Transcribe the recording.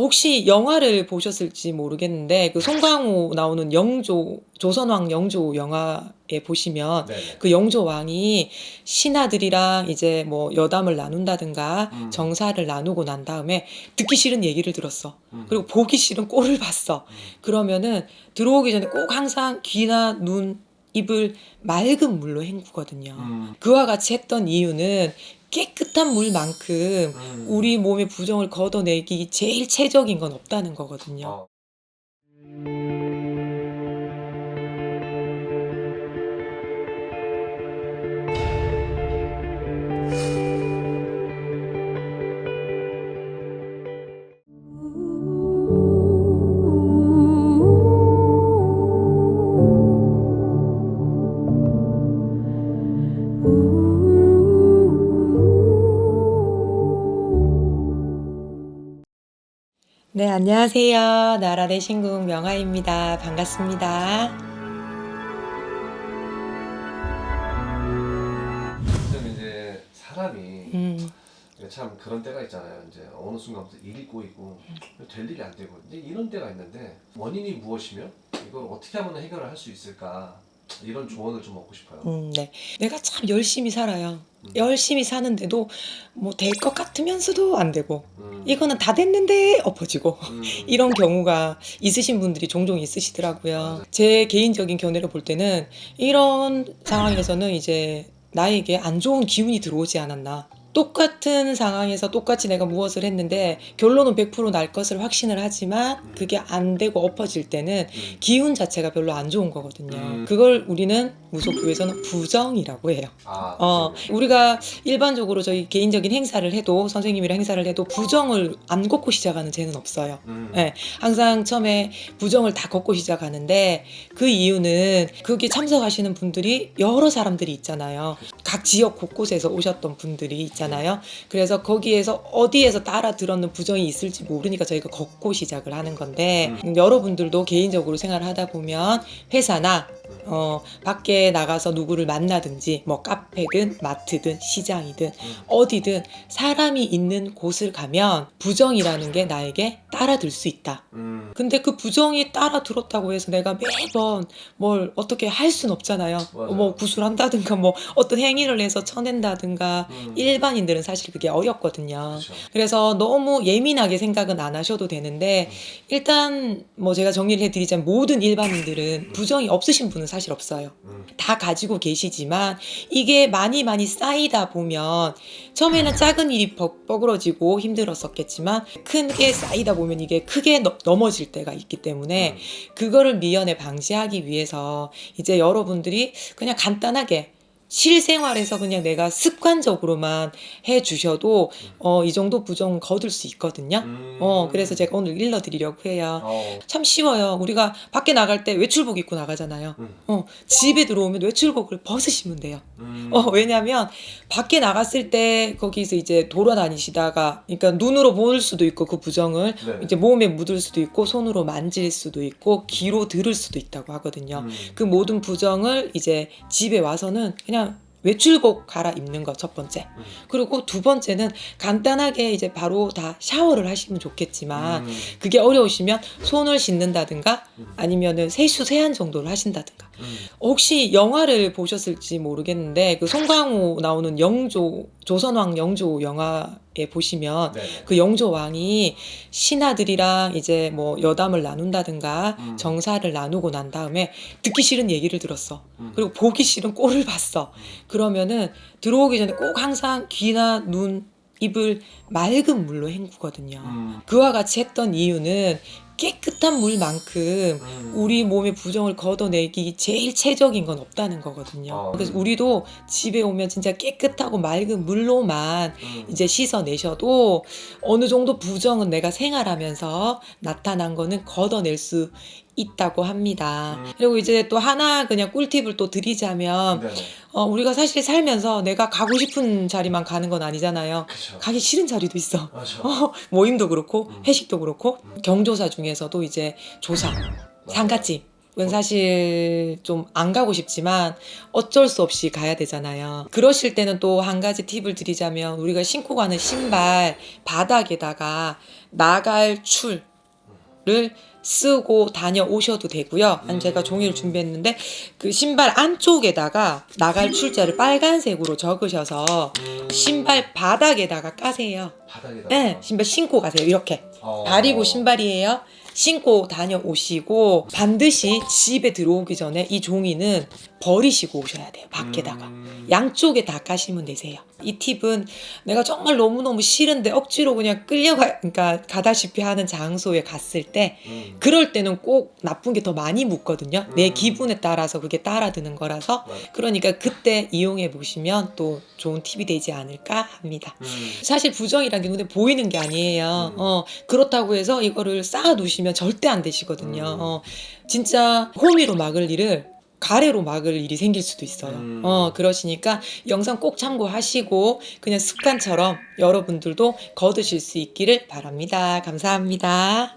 혹시 영화를 보셨을지 모르겠는데 그 송강호 나오는 영조 조선왕 영조 영화에 보시면 네. 그 영조 왕이 신하들이랑 이제 뭐 여담을 나눈다든가 음. 정사를 나누고 난 다음에 듣기 싫은 얘기를 들었어. 음. 그리고 보기 싫은 꼴을 봤어. 음. 그러면은 들어오기 전에 꼭 항상 귀나 눈, 입을 맑은 물로 헹구거든요. 음. 그와 같이 했던 이유는 깨끗한 물만큼 음. 우리 몸의 부정을 걷어내기 제일 최적인 건 없다는 거거든요. 어. 네, 안녕하세요. 나라의 신궁 명아입니다. 반갑습니다. 지금 이제 사람이 음, 참 그런 때가 있잖아요. 이제 어느 순간부터 일이 꼬이고 될 일이 안 되고 이제 이런 때가 있는데 원인이 무엇이며 이걸 어떻게 하면 해결을 할 수 있을까 이런 조언을 좀 얻고 싶어요. 음, 네. 내가 참 열심히 살아요. 음. 열심히 사는데도 뭐 될 것 같으면서도 안 되고 음. 이거는 다 됐는데 엎어지고 음. 이런 경우가 있으신 분들이 종종 있으시더라고요. 맞아요. 제 개인적인 견해를 볼 때는 이런 상황에서는 이제 나에게 안 좋은 기운이 들어오지 않았나. 똑같은 상황에서 똑같이 내가 무엇을 했는데 결론은 100%날 것을 확신을 하지만 그게 안 되고 엎어질 때는 음. 기운 자체가 별로 안 좋은 거거든요. 음. 그걸 우리는 무속교에서는 부정이라고 해요. 아, 어. 우리가 일반적으로 저희 개인적인 행사를 해도 선생님이랑 행사를 해도 부정을 안 걷고 시작하는 죄는 없어요. 음. 네. 항상 처음에 부정을 다 걷고 시작하는데 그 이유는 거기 참석하시는 분들이 여러 사람들이 있잖아요. 각 지역 곳곳에서 오셨던 분들이 있잖아요. 그래서 거기에서 어디에서 따라 들었는 부정이 있을지 모르니까 저희가 걷고 시작을 하는 건데 음, 여러분들도 개인적으로 생활을 하다 보면 회사나 어, 밖에 나가서 누구를 만나든지 뭐 카페든 마트든 시장이든 음. 어디든 사람이 있는 곳을 가면 부정이라는 게 나에게 따라들 수 있다. 음. 근데 그 부정이 따라 들었다고 해서 내가 매번 뭘 어떻게 할 순 없잖아요. 맞아요. 뭐 구술한다든가 뭐 어떤 행위를 해서 쳐낸다든가 음. 일반인들은 사실 그게 어렵거든요. 그렇죠. 그래서 너무 예민하게 생각은 안 하셔도 되는데 음. 일단 뭐 제가 정리를 해드리자면 모든 일반인들은 부정이 없으신 분은 사실 없어요. 음. 다 가지고 계시지만 이게 많이 많이 쌓이다 보면 처음에는 작은 일이 뻐- 뻐그러지고 힘들었었겠지만 큰 게 쌓이다 보면 이게 크게 너- 넘어질 때가 있기 때문에 음. 그거를 미연에 방지하기 위해서 이제 여러분들이 그냥 간단하게 실생활에서 그냥 내가 습관적으로만 해 주셔도 어, 이 정도 부정 거둘 수 있거든요. 음. 어, 그래서 제가 오늘 일러드리려고 해요. 어. 참 쉬워요. 우리가 밖에 나갈 때 외출복 입고 나가잖아요. 음. 어, 집에 들어오면 외출복을 벗으시면 돼요. 음. 어, 왜냐면 밖에 나갔을 때 거기서 이제 돌아다니시다가 그러니까 눈으로 볼 수도 있고 그 부정을 네. 이제 몸에 묻을 수도 있고 손으로 만질 수도 있고 귀로 들을 수도 있다고 하거든요. 음. 그 모든 부정을 이제 집에 와서는 그냥 외출복 갈아입는 거첫 번째. 음. 그리고 두 번째는 간단하게 이제 바로 다 샤워를 하시면 좋겠지만 음. 그게 어려우시면 손을 씻는다든가 음. 아니면은 세수 세안 정도를 하신다든가 음. 혹시 영화를 보셨을지 모르겠는데 그 송강호 나오는 영조 조선왕 영조 영화에 보시면 네. 그 영조 왕이 신하들이랑 이제 뭐 여담을 나눈다든가 음. 정사를 나누고 난 다음에 듣기 싫은 얘기를 들었어. 음. 그리고 보기 싫은 꼴을 봤어. 그러면은 들어오기 전에 꼭 항상 귀나 눈, 입을 맑은 물로 헹구거든요. 음. 그와 같이 했던 이유는 깨끗한 물만큼 음. 우리 몸의 부정을 걷어내기 제일 최적인 건 없다는 거거든요. 어. 그래서 우리도 집에 오면 진짜 깨끗하고 맑은 물로만 음. 이제 씻어내셔도 어느 정도 부정은 내가 생활하면서 나타난 거는 걷어낼 수 있다고 합니다. 음. 그리고 이제 또 하나 그냥 꿀팁을 또 드리자면 네네. 어, 우리가 사실 살면서 내가 가고 싶은 자리만 가는 건 아니잖아요. 가기 싫은 자리도 있어. 어, 모임도 그렇고 음. 회식도 그렇고 경조사 중에 서도 이제 조사, 상가집 사실 좀 안 가고 싶지만 어쩔 수 없이 가야 되잖아요. 그러실 때는 또 한 가지 팁을 드리자면 우리가 신고 가는 신발 바닥에다가 나갈 줄을 쓰고 다녀오셔도 되고요. 제가 종이를 준비했는데 그 신발 안쪽에다가 나갈 출자를 빨간색으로 적으셔서 신발 바닥에다가 까세요. 바닥에다가. 네, 신발 신고 가세요. 이렇게. 어. 다리고 신발이에요. 신고 다녀오시고 반드시 집에 들어오기 전에 이 종이는 버리시고 오셔야 돼요. 밖에다가. 음. 양쪽에 다 까시면 되세요. 이 팁은 내가 정말 너무너무 싫은데 억지로 그냥 끌려가, 그러니까 가다시피 하는 장소에 갔을 때 음. 그럴 때는 꼭 나쁜 게 더 많이 묻거든요. 내 음. 기분에 따라서 그게 따라드는 거라서 맞아. 그러니까 그때 이용해 보시면 또 좋은 팁이 되지 않을까 합니다. 음. 사실 부정이란 게 눈에 보이는 게 아니에요. 음. 어, 그렇다고 해서 이거를 쌓아 두시면 절대 안 되시거든요. 음. 어, 진짜 호미로 막을 일을 가래로 막을 일이 생길 수도 있어요. 음. 어, 그러시니까 영상 꼭 참고하시고 그냥 습관처럼 여러분들도 거두실 수 있기를 바랍니다. 감사합니다.